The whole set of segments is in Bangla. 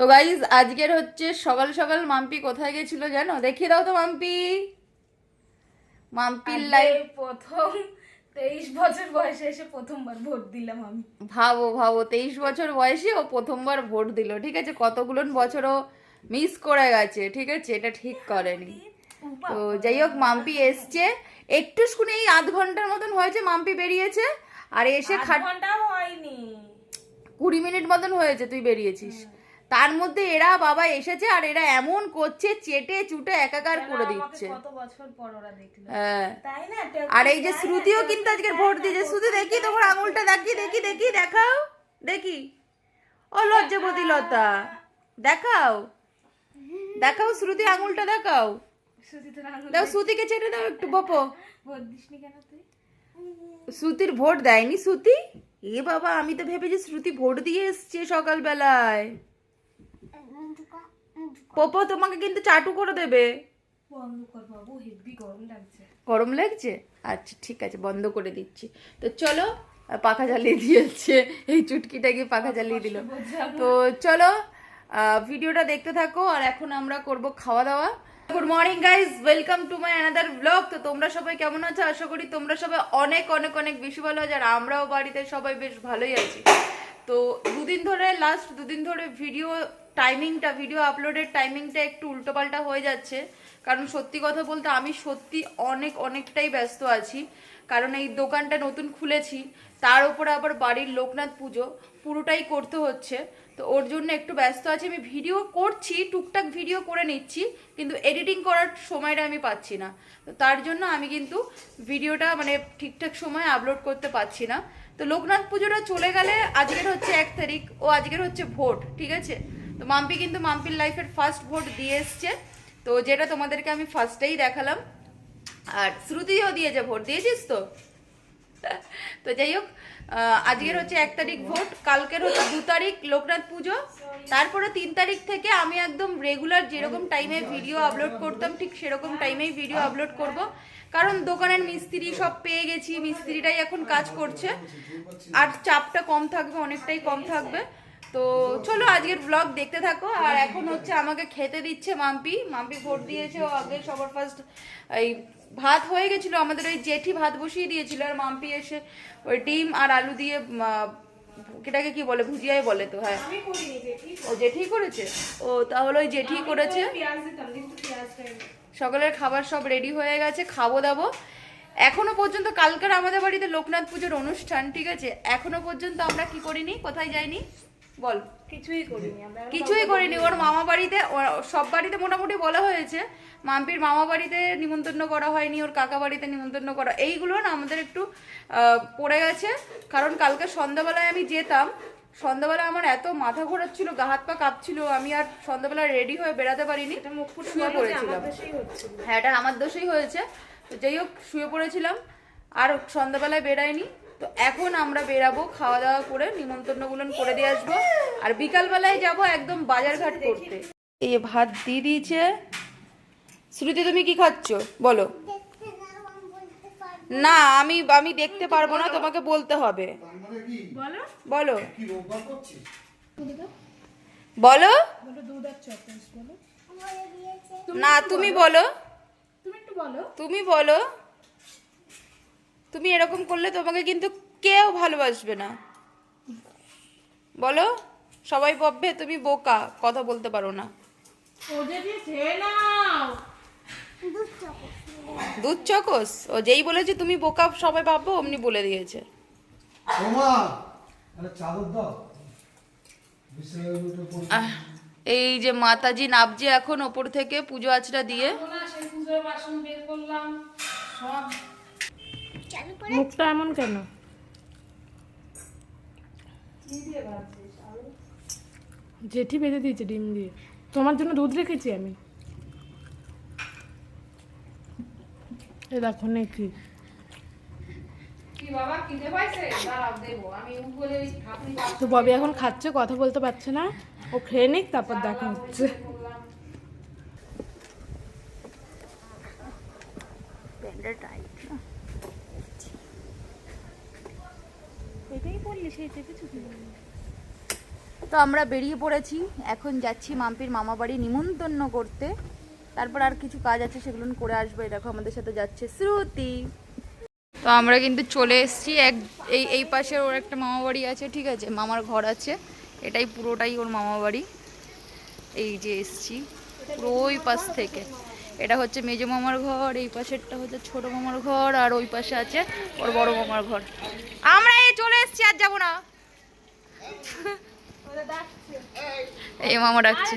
তো গাইজ আজকের হচ্ছে সকাল সকাল মাম্পি কোথায় গেছিল জানো? দেখিয়ে দাও তো মাম্পি। মাম্পির লাইফ প্রথম তেইশ বছর বয়সে এসে প্রথমবার ভোট দিলাম আমি। ভাবো ভাবো তেইশ বছর বয়সে ও প্রথমবার ভোট দিল ঠিক আছে? কতগুলো বছর ও মিস করে গেছে ঠিক আছে? এটা ঠিক করেনি। তো যাই হোক মাম্পি এসছে। একটু শুনে এই আধ ঘণ্টার মতন হয়েছে মাম্পি বেরিয়েছে আর এসে ঘন্টাও হয়নি। কুড়ি মিনিট মতন হয়েছে তুই বেরিয়েছিস। তার মধ্যে এরা বাবা এসেছে আর এরা এমন করছে চেটে চুটে একাকার করে দিচ্ছে। হ্যাঁ। আর এই যে শ্রুতিও কিন্তু আজকে ভোট দিয়েছে। শুধু দেখি তোমার আঙুলটা দেখি দেখি দেখি দেখাও। দেখি। ও লজ্জাবতী লতা। দেখাও। দেখাও শ্রুতি আঙুলটা দেখাও। শ্রুতি দাও শ্রুতিকে ছেড়ে দাও একটু বপো। শ্রুতির ভোট দেয়নি শ্রুতি? এ বাবা আমি তো ভেবেছি শ্রুতি ভোট দিয়ে এসছে সকালবেলায়। পপো তোমাকে কিন্তু চাটু করে দেবে। গরম লাগছে। গরম লাগছে? আচ্ছা ঠিক আছে বন্ধ করে দিচ্ছি। তো চলো পাখা জ্বালিয়ে দিয়েছে। এই চুটকিটা গিয়ে পাখা জ্বালিয়ে দিল। তো চলো ভিডিওটা দেখতে থাকো আর এখন আমরা করব খাওয়া দাওয়া। Good morning guys welcome to my another vlog তো তোমরা সবাই কেমন আছো? আশা করি তোমরা সবাই অনেক অনেক অনেক বেশি ভালো আছো আর আমরাও বাড়িতে সবাই বেশ ভালোই আছি। তো দুদিন ধরে লাস্ট দুদিন ধরে ভিডিও টাইমিংটা ভিডিও আপলোডের টাইমিংটা একটু উল্টোপাল্টা হয়ে যাচ্ছে। কারণ সত্যি কথা বলতে আমি সত্যি অনেক, অনেকটাই ব্যস্ত আছি। কারণ এই দোকানটা নতুন খুলেছি, তার উপরে আবার বাড়ির লোকনাথ পুজো, পুরোটাই করতে হচ্ছে। তো ওর জন্য একটু ব্যস্ত আছি। আমি ভিডিও করছি, টুকটাক ভিডিও করে নিচ্ছি, কিন্তু এডিটিং করার সময়টা আমি পাচ্ছি না। তো তার জন্য আমি কিন্তু ভিডিওটা মানে ঠিকঠাক সময় আপলোড করতে পারছি না। তো লোকনাথ পুজোটা চলে গেলে আজকের হচ্ছে এক তারিখ, ও আজকের হচ্ছে ভোট, ঠিক আছে? তো মাম্পি কিন্তু মাম্পির লাইফের ফার্স্ট ভোট দিয়ে এসছে। তো যেটা তোমাদেরকে আমি ফার্স্টেই দেখালাম। আর শ্রুতিও দিয়েছে ভোট, দিয়েছিস তো? তো যাই হোক আজকের হচ্ছে এক তারিখ ভোট, কালকের হচ্ছে দু তারিখ লোকনাথ পুজো। তারপরে তিন তারিখ থেকে আমি একদম রেগুলার যেরকম টাইমে ভিডিও আপলোড করতাম, ঠিক সেরকম টাইমেই ভিডিও আপলোড করব। কারণ দোকানের মিস্ত্রি সব পেয়ে গেছি, মিস্ত্রিটাই এখন কাজ করছে। আর চাপটা কম থাকবে, অনেকটাই কম থাকবে। তো চলো আজকের ব্লগ দেখতে থাকো। আর এখন হচ্ছে আমাকে খেতে দিচ্ছে মাম্পি। মাম্পি ভোট দিয়েছে ও আগে সবার ফার্স্ট এই ভাত হয়ে গেছিল আমাদের ওই জেঠি ভাত বসিয়ে দিয়েছিল আর মাম্পি এসে ওই ডিম আর আলু দিয়ে এটাকে কি বলে ভুজিয়াই বলে তো হ্যাঁ। ও জেঠি করেছে? ও তাহলে ওই জেঠি করেছে। সকালের খাবার সব রেডি হয়ে গেছে খাব দাবো। এখনও পর্যন্ত কালকের আমাদের বাড়িতে লোকনাথ পুজোর অনুষ্ঠান ঠিক আছে? এখনও পর্যন্ত আমরা কি করিনি? কোথায় যাইনি? বল। কিছুই করিনি কিছুই করিনি। ওর মামা বাড়িতে সব বাড়িতে মোটামুটি বলা হয়েছে। মাম্পির মামা বাড়িতে নিমন্ত্রণ করা হয়নি ওর কাকা বাড়িতে নিমন্ত্রণ করা। এইগুলো না আমাদের একটু পড়ে গেছে। কারণ কালকে সন্ধ্যাবেলায় আমি যেতাম। সন্ধ্যাবেলা আমার এত মাথা ঘোরাচ্ছিল গা হাত পা কাঁপছিল আমি আর সন্ধ্যাবেলা রেডি হয়ে বেরাতে পারিনি। মুখ শুয়ে পড়েছিলাম। হ্যাঁ এটা আমার দোষেই হয়েছে। তো যাই হোক শুয়ে পড়েছিলাম। আর সন্ধ্যাবেলায় বেরাইনি তো এখন আমরা বেরাবো খাওয়া দাওয়া করে নিমন্ত্রণগুলো করে দিয়ে আসব। আর বিকালবেলায় যাব একদম বাজারঘাট করতে। এই ভাত দিয়ে দিয়েছে। শ্রুতি তুমি কি খাচ্ছ? বলো। না আমি আমি দেখতে পারব না তোমাকে বলতে হবে। বলো। বলো। বলো। বলো দুধ আর চকলেট বলো। না তুমি বলো। তুমি বলো। তুমি এরকম করলে তোমাকে কিন্তু কেউ ভালোবাসবে না। বলো সবাই ভাববে তুমি বোকা কথা বলতে পারো না। দুধ চকস? ও যেই বলেছে তুমি বোকা সবাই ভাববো অমনি বলে দিয়েছে। এই যে মাতাজি নাবছে এখন ওপর থেকে পুজো আচরা দিয়ে। সব মুখটা এমন কেন? জেঠি বেঁধে দিয়েছে ডিম দিয়ে। তোমার জন্য দুধ রেখেছি আমি। এ দেখো নাকি। তো ববি এখন খাচ্ছে, কথা বলতে পারছে না। ও খেয়ে নিক, তারপর দেখা হচ্ছে। এটাই বললি তো আমরা বেরিয়ে পড়েছি। এখন যাচ্ছি মাম্পির মামা বাড়ি নিমন্ত্রণ করতে। তারপর আর কিছু কাজ আছে সেগুলো করে আসবে। দেখো, আমাদের সাথে যাচ্ছে শ্রুতি। তো আমরা কিন্তু চলে এসেছি। এক, এই এই পাশে ওর একটা মামা বাড়ি আছে, ঠিক আছে? মামার ঘর আছে। এটাই পুরোটাই ওর মামা বাড়ি এই যে এসছি পুরো ওই পাশ থেকে। এটা হচ্ছে মেজো মামার ঘর, এই পাশেরটা হচ্ছে ছোট মামার ঘর, আর ওই পাশে আছে ওর বড় মামার ঘর। আমরা এসেছি আর যাব না। এই মামা ডাকছে।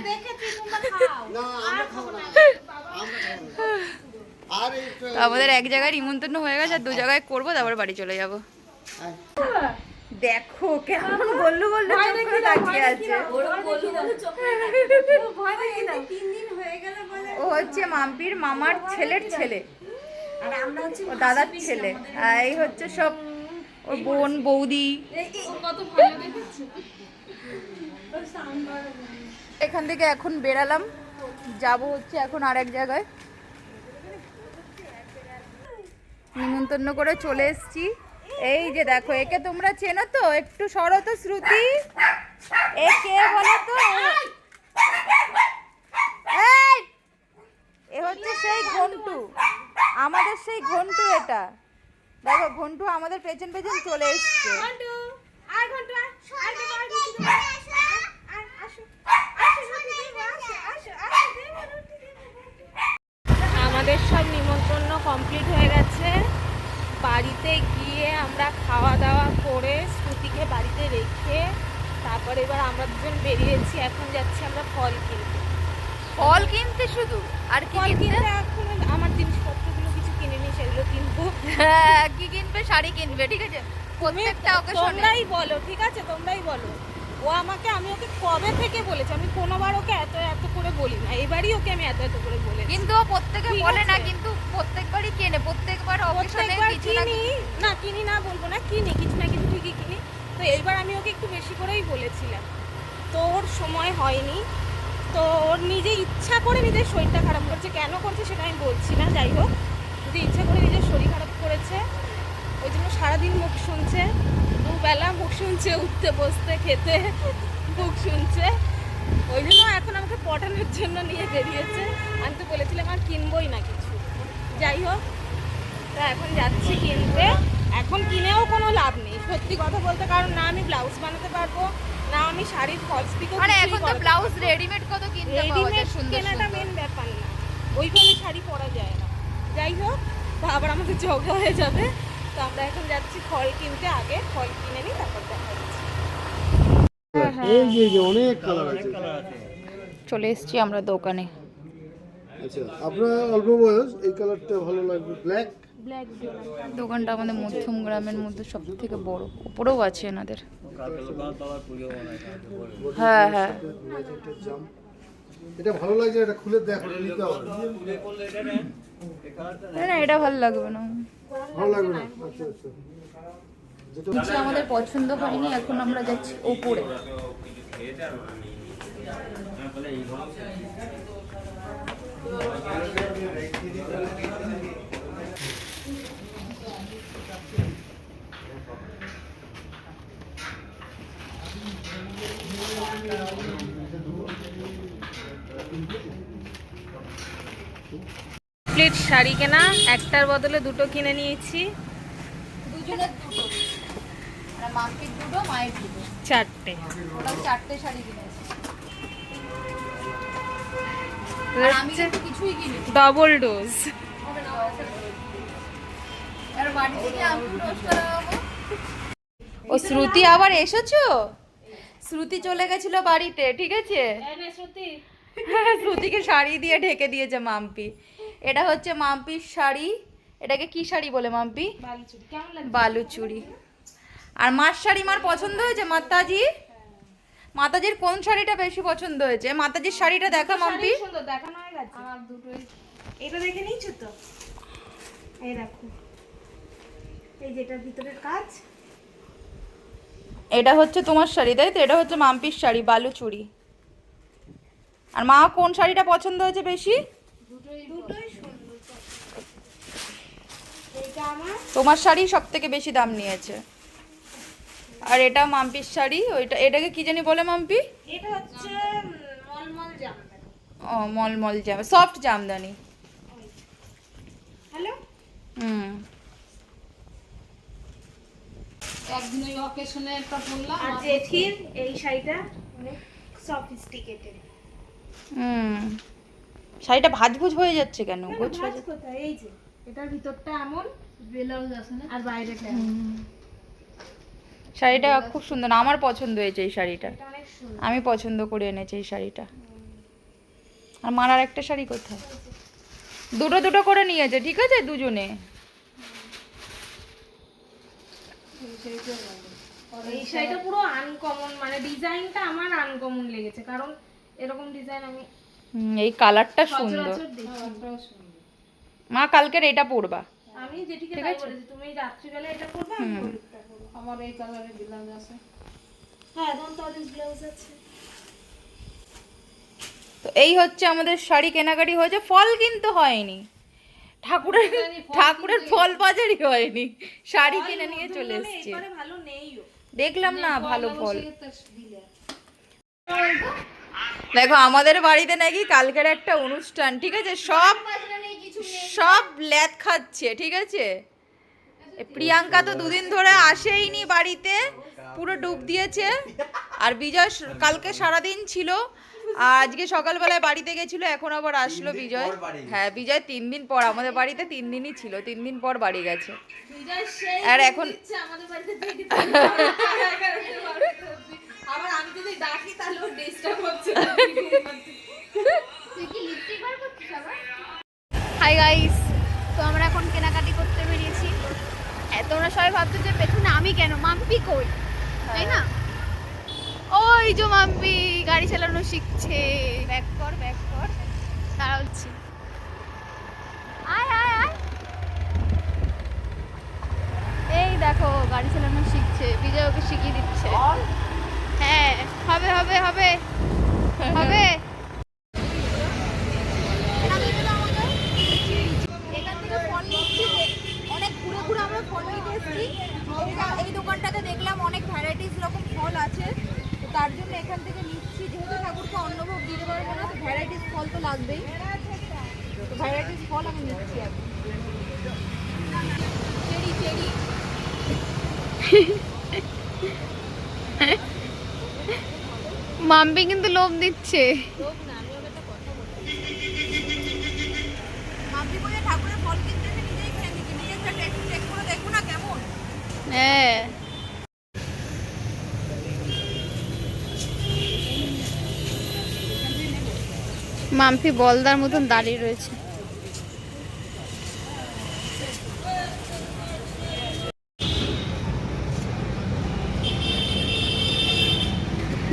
আমাদের এক জায়গায় নিমন্ত্রণ হয়ে গেছে আর দু জায়গায় করব তারপর বাড়ি চলে যাব। দেখো কেমন গল্লু গল্লু চোখ করে তাকিয়ে আছে। ও হচ্ছে মাম্পির মামার ছেলের ছেলে। দাদার ছেলে। এই হচ্ছে সব ওর বোন, বৌদি। এখান থেকে এখন বেরালাম। যাব হচ্ছে এখন আর এক জায়গায়। নিমন্ত্রণ করে চলে এসেছি। এই যে দেখো, একে তোমরা চেনো তো? একটু সরো তো, শ্রুতি। এ কে বলো তো! এ হচ্ছে সেই ঘন্টু। আমাদের সেই ঘন্টু এটা। দেখো ঘন্টু আমাদের পেছন পেছন চলে এসছে। আমাদের সব নিমন্ত্রণ কমপ্লিট হয়ে গেছে। বাড়িতে গিয়ে আমরা খাওয়া দাওয়া করে শ্রুতিকে বাড়িতে রেখে তারপরে এবার আমরা দুজন বেরিয়েছি এখন যাচ্ছি আমরা ফল কিনতে। ফল কিনতে শুধু? আর কি ফল কিনতে? কিনতে এখন আমার জিনিসপত্রগুলো কিছু কিনে নিই সেগুলো কিনবো। কিনবে শাড়ি কিনবে ঠিক আছে? প্রত্যেকটা occasion-এ। তোমরাই বলো ঠিক আছে? তোমরাই বলো। ও আমাকে আমি ওকে কবে থেকে বলেছি? আমি কোনোবার ওকে এত এত করে বলি না এবারই ওকে আমি এত এত করে বলেছি। কিন্তু ও প্রত্যেকে বলে না কিন্তু প্রত্যেকবারই কেনে। প্রত্যেকবার অকেশনে কিছু না কিনি। না কিনি না বলব না কিনি কিছু না কিছু ঠিকই কিনি। তো এইবার আমি ওকে একটু বেশি করেই বলেছিলাম। তো ওর সময় হয়নি। তো ওর নিজে ইচ্ছা করে নিজের শরীরটা খারাপ করছে। কেন করছে সেটা আমি বলছি না যাই হোক। যদি ইচ্ছা করে নিজের শরীর খারাপ করেছে ওই জন্য সারাদিন মুখ শুনছে দুবেলা মুখ শুনছে উঠতে বসতে খেতে মুখ শুনছে। ওই জন্য এখন আমাকে পটানোর জন্য নিয়ে বেরিয়েছে। আমি তো বলেছিলাম আর কিনবই না কিছু। যাই হোক তা এখন যাচ্ছি কিনতে। এখন কিনেও কোনো লাভ নেই। সত্যি কথা বলতে কারণ না আমি ব্লাউজ বানাতে পারব না আমি শাড়ির ফলস পিকো মানে এখন তো ব্লাউজ রেডিমেড কত কিনতে পাওয়া যায় রেডিমেড সুন্দর কেনাটা মেন ব্যাপার না। ওইভাবে শাড়ি পরা যায় না। যাই হোক তা আবার আমাদের ঝগড়া হয়ে যাবে। তো আমরা এখন যাচ্ছি ফল কিনতে আগে ফল কিনে নিই তারপর দেখা এই যে যে অনেক কালার আছে। চলে এসেছি আমরা দোকানে। আচ্ছা আপনার অল্প বয়স এই কালারটা ভালো লাগবে। ব্ল্যাক ব্ল্যাক দোকানটা আমাদের মধ্যম গ্রামের মধ্যে সব থেকে বড়। উপরেও আছে এনাদের। হ্যাঁ হ্যাঁ। এটা ভালো লাগছে এটা খুলে দেখো নিতে হবে। না, না এটা ভালো লাগবে না। ভালো লাগবে না? আচ্ছা আচ্ছা। নিচে আমাদের পছন্দ হয়নি এখন আমরা যাচ্ছি ওপরে। প্লেট শাড়ি কেনা একটার বদলে দুটো কিনে নিয়েছি। দুজনের দুটো। আর দুটো মায়ের দুটো। চারটে। শাড়ি কিনেছি। ডবল ডোজ ও শ্রুতি আবার এসেছ? শ্রুতি চলে গেছিল বাড়িতে ঠিক আছে? শ্রুতিকে শাড়ি দিয়ে ঢেকে দিয়েছে মাম্পি। এটা হচ্ছে মাম্পির শাড়ি। এটাকে কি শাড়ি বলে মাম্পি? বালুচুরি। আর মার শাড়ি মার পছন্দ হয়েছে? মাতাজি? মাতাজির কোন শাড়িটা বেশি পছন্দ হয়েছে? মাতাজির শাড়িটা দেখা মাম্পি। সুন্দর দেখানো হয়ে গেছে। আমার দুটোই। এটা দেখে নিয়েছো তো? এই দেখো। এই যেটার ভিতরের কাজ। এটা হচ্ছে তোমার শাড়ি তাই তো? এটা হচ্ছে মাম্পির শাড়ি বালুচুরি। আর মা কোন শাড়িটা পছন্দ হয়েছে বেশি? দুটোই তোমার শাড়ি সব থেকে বেশি দাম নিয়েছে। আর এটা মাম্পির শাড়ি ওইটা এটাকে কি জানি বলে মাম্পি? এটা হচ্ছে মলমল জামদানি ও মলমল জাম সফট জামদানি। হ্যালো? হুম। একদিন ওই অকেশনে একটা পরলাম আর জেঠির এই শাড়িটা অনেক সফিস্টিকেটেড হুম। শাড়িটা ভাজভুজ হয়ে যাচ্ছে কেন? গোছ এই যে। এটার ভিতরটা এমন ব্লাউজ আছে না? আর এমন। শাড়িটা খুব সুন্দর। আমার পছন্দ হয়েছে এই শাড়িটা। আমি পছন্দ করে এনেছি এই শাড়িটা। আর মারার একটা শাড়ি কোথায়? দুটো দুটো করে নিয়েছে ঠিক আছে দুজনে? এই শাড়িটা পুরো আনকমন মানে ডিজাইনটা আমার আনকমন লেগেছে কারণ এরকম ডিজাইন আমি এই কালারটা সুন্দর। মা কালকের এটা পরবা। আমি যেটিকে তাই বলেছি তুমি রাত্রিবেলা এটা করবে আমি হলুদটা আমার এই কালারের ব্লাউজ আছে। হ্যাঁ একদম তো অরেঞ্জ ব্লাউজ আছে। তো এই হচ্ছে আমাদের শাড়ি কেনাকাটি হয়েছে ফল কিন্তু হয়নি। ঠাকুরের ঠাকুরের ফল বাজারই হয়নি। শাড়ি কিনে নিয়ে চলে এসেছি। এবারে ভালো নেইও দেখলাম না ভালো ফল। দেখো আমাদের বাড়িতে নাকি কালকের একটা অনুষ্ঠান ঠিক আছে? সব সব ল্যাদ খাচ্ছে ঠিক আছে? প্রিয়াঙ্কা তো দুদিন ধরে আসেইনি বাড়িতে পুরো ডুব দিয়েছে। আর বিজয় কালকে সারাদিন ছিল আর আজকে সকালবেলায় বাড়িতে গেছিল এখন আবার আসলো বিজয়। হ্যাঁ বিজয় তিন দিন পর আমাদের বাড়িতে তিন দিনই ছিল তিন দিন পর বাড়ি গেছে। আর এখন আবার আমি যদি ডাকি তাহলে ও ডিস্টার্ব হচ্ছে হাই গাইস তো আমরা এখন কেনাকাটি করতে বেরিয়েছি এ, তোমরা সবাই ভাবছ যে পেছনে আমি কেন? মাম্পি কই? তাই না? ওই যে মাম্পি, গাড়ি চালানো শিখছে। ব্যাক কর ব্যাক কর। তারা আয় আয় আয়। এই দেখো, গাড়ি চালানো শিখছে। বিজয় ওকে শিখিয়ে দিচ্ছে। হ্যাঁ হবে হবে হবে। হবে এখান থেকে ফল নিচ্ছি যে অনেক ঘুরে ঘুরে আমরা ফল নিতে এসেছি এই- এই দোকানটাতে দেখলাম অনেক ভ্যারাইটিস রকম ফল আছে তো তার জন্য এখান থেকে নিচ্ছি যেহেতু ঠাকুরকে অন্নভোগ দিতে পারব না তো ভ্যারাইটিস ফল তো লাগবেই তো ভ্যারাইটিস ফল আমি নিচ্ছি এখন চেরি চেরি মাম্পি কিন্তু লোভ দিচ্ছে মাম্পি বলে ঠাকুরের ফল কিনতে এসে নিজেই খেয়ে নিচ্ছি নিজে একটা টেস্ট চেক করে কিন্তু লোভ দিচ্ছে হ্যাঁ। মাম্পি বলদার মতন দাঁড়িয়ে রয়েছে।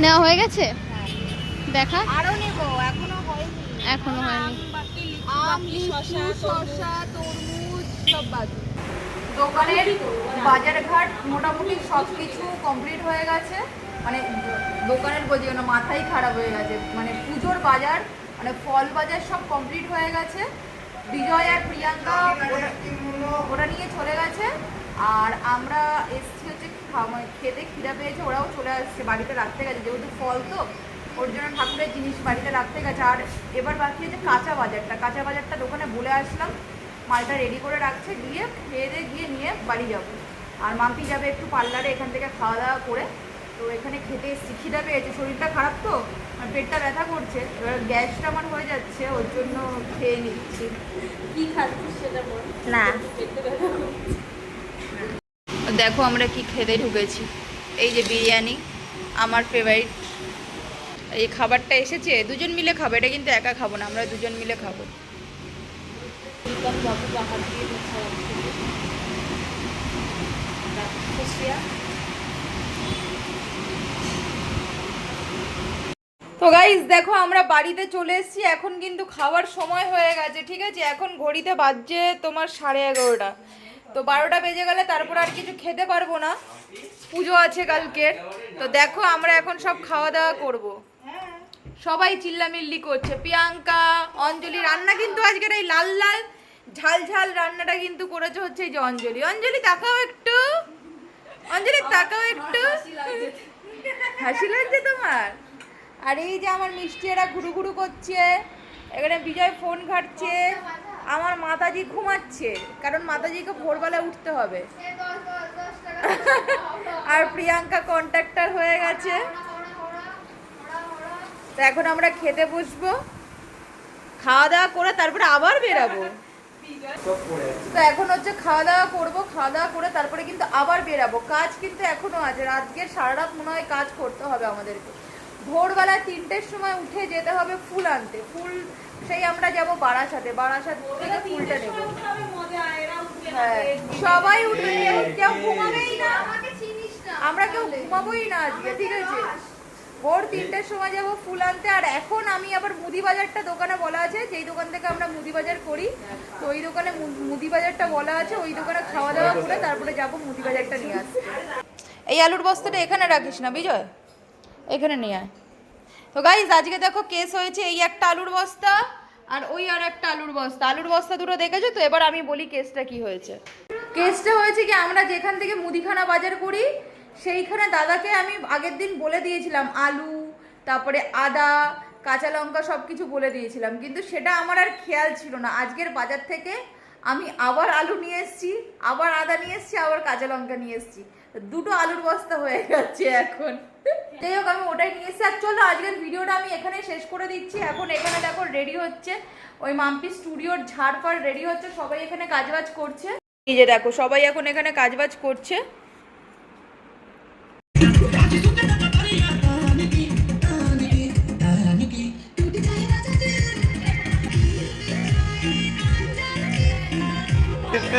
নেওয়া হয়ে গেছে? দেখা? আরও নেব এখনও হয়নি। এখনও হয়নি। আম লিচু শসা তরমুজ। সব বাকি। দোকানের বাজার ঘাট মোটামুটি সব কিছু কমপ্লিট হয়ে গেছে। মানে দোকানের বলছি না মাথাই খারাপ হয়ে গেছে। মানে পুজোর বাজার মানে ফল বাজার সব কমপ্লিট হয়ে গেছে। বিজয় আর প্রিয়াঙ্কা ওটা- ওটা নিয়ে চলে গেছে। আর আমরা এসছি হচ্ছে খা- মানে খেতে খিদা পেয়েছে ওরাও চলে আসছে বাড়িতে রাখতে গেছে। যেহেতু ফল তো ওর জন্য ঠাকুরের জিনিস বাড়িতে রাখতে গেছে। আর এবার বাকি আছে কাঁচা বাজারটা। কাঁচা বাজারটা দোকানে বলে আসলাম মালটা রেডি করে রাখছে দিয়ে খেয়ে দিয়ে গিয়ে নিয়ে বাড়ি যাব। আর মাম্পি যাবে একটু পার্লারে এখান থেকে খাওয়া দাওয়া করে। তো এখানে খেতে এসেছি। খিদা পেয়েছে শরীরটা খারাপ তো আর পেটটা ব্যথা করছে। এবার গ্যাসটা আমার হয়ে যাচ্ছে ওর জন্য খেয়ে নিচ্ছি। কি খাচ্ছিস সেটা বল। না। দেখো আমরা কি খেতে ঢুকেছি। এই যে বিরিয়ানি আমার ফেভারিট এই খাবারটা এসেছে, দুজন মিলে খাব, এটা কিন্তু একা খাব না, আমরা দুজন মিলে খাব। তো গাইজ দেখো আমরা বাড়িতে চলে এসেছি, এখন কিন্তু খাওয়ার সময় হয়ে গেছে, ঠিক আছে? এখন ঘড়িতে বাজছে তোমার সাড়ে এগারোটা। তো বারোটা বেজে গেলে তারপর আর কিছু খেতে পারব না। পুজো আছে কালকের। তো দেখো আমরা এখন সব খাওয়া দাওয়া করব। সবাই চিল্লামিল্লি করছে। প্রিয়াঙ্কা অঞ্জলি রান্না কিন্তু আজকের এই লাল লাল ঝাল ঝাল রান্নাটা কিন্তু করেছে হচ্ছে এই যে অঞ্জলি। অঞ্জলি দেখাও একটু। অঞ্জলি তাকাও একটু। হাসি লাগছে তোমার? আর এই যে আমার মিষ্টি এরা ঘুরু ঘুরু করছে এখানে বিজয় ফোন ঘাটছে আমার মাতাজি ঘুমাচ্ছে কারণ মাতাজিকে ভোরবেলা উঠতে হবে। আর প্রিয়াঙ্কা কন্ট্রাক্টর হয়ে গেছে। তো এখন আমরা খেতে বসবো, খাওয়া দাওয়া করে তারপরে আবার বেরাবো। তো এখন হচ্ছে খাওয়া দাওয়া করব, খাওয়া দাওয়া করে তারপরে কিন্তু আবার বেরাবো। কাজ কিন্তু এখনও আছে আজকের সারা রাত মনে হয় কাজ করতে হবে আমাদেরকে। ভোরবেলা তিনটের সময় উঠে যেতে হবে ফুল আনতে। ফুল, সেই আমরা যাব বারাসাতে। বারাসাত থেকে ফুলটা নেব। হ্যাঁ সবাই কেউ কেউ ঘুমাবেই না। আমরা কেউ ঘুমাবোই না আজকে, ঠিক আছে? ভোর তিনটের সময় যাব ফুল আনতে, আর এখন আমি আবার মুদি বাজারটা দোকানে বলা আছে, যেই দোকান থেকে আমরা মুদি বাজার করি, তো ওই দোকানে মুদি বাজারটা বলা আছে, ওই দোকানে খাওয়া দাওয়া করে তারপরে যাব মুদি বাজারটা নিয়ে আসতে। এই আলুর বস্তাটা এখানে রাখিস না, বিজয়? এখানে নিয়ে আয়। তো গাইজ আজকে দেখো কেস হয়েছে এই একটা আলুর বস্তা আর ওই আর একটা আলুর বস্তা। আলুর বস্তা দুটো দেখেছ তো? এবার আমি বলি কেসটা কি হয়েছে। কেসটা হয়েছে কি, আমরা যেখান থেকে মুদিখানা বাজার করি সেইখানে দাদাকে আমি আগের দিন বলে দিয়েছিলাম, আলু, তারপরে আদা, কাঁচা লঙ্কা সব কিছু বলে দিয়েছিলাম। কিন্তু সেটা আমার আর খেয়াল ছিল না। আজকের বাজার থেকে আমি আবার আলু নিয়ে এসেছি, আবার আদা নিয়ে এসেছি, আবার কাঁচা লঙ্কা নিয়ে এসেছি। দুটো আলুর বস্তা হয়ে গেছে এখন। যাই হোক, আমি ওটাই নিয়ে এসেছি। আর চলো, আজকের ভিডিওটা আমি এখানে শেষ করে দিচ্ছি। এখন এখানে দেখো রেডি হচ্ছে। ওই মাম্পি স্টুডিওর ঝাড়পাড় রেডি হচ্ছে। সবাই এখানে কাজবাজ করছে। এই যে দেখো, সবাই এখন এখানে কাজবাজ করছে। তো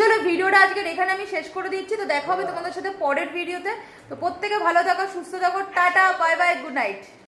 চলো, ভিডিওটা আজকের এখানে আমি শেষ করে দিচ্ছি। তো দেখা হবে তোমাদের সাথে পরের ভিডিওতে। তো প্রত্যেকে ভালো থাকো, সুস্থ থাকো, tata bye bye good night